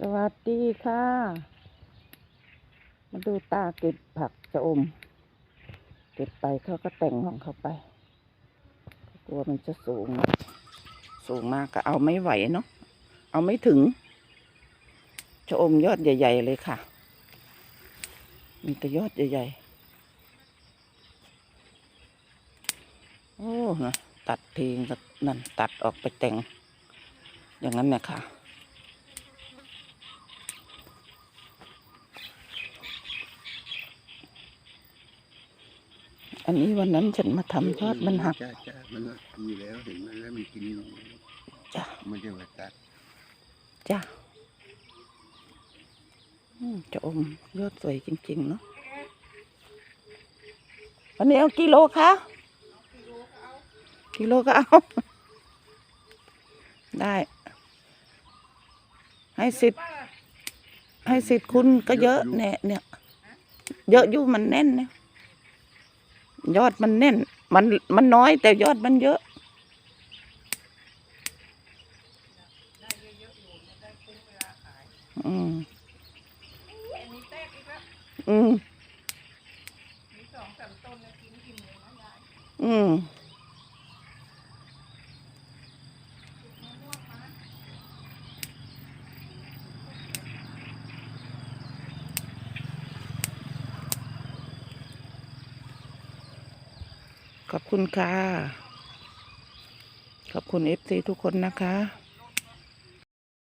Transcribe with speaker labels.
Speaker 1: สวัสดีค่ะ มาดูตาเก็บผักจะอม เก็บไปเขาก็แต่งของเขาไป กลัวมันจะสูง สูงมากก็เอาไม่ไหวเนาะ เอาไม่ถึง จะอมยอดใหญ่ ๆ เลยค่ะ มีแต่ยอดใหญ่ ๆ โอ้นะตัดทิ้งนั่นตัดออกไปแต่ง อย่างนั้นเนี่ยค่ะ อันนี้วันนั้นฉันมาทำยอดมันหัก
Speaker 2: จ้าจ้ามันมีแล้วเห็นมันแล้วมันกิน
Speaker 1: จ้ะ
Speaker 2: มันจะมาตัด
Speaker 1: จ้ะอืมจะอมยอดสวยจริง ๆ เนาะวันนี้เอากิโลคะกิโลก็เอา ได้ ให้สิทธิ์ให้สิทธิ์คุณก็เยอะเนี่ยเนี่ย เยอะอยู่มันแน่นเนี่ย ยอดมันแน่น มันมันน้อยแต่ยอดมันเยอะ อืมอืมอืม ขอบคุณค่ะ ขอบคุณเอฟซีทุกคนนะคะ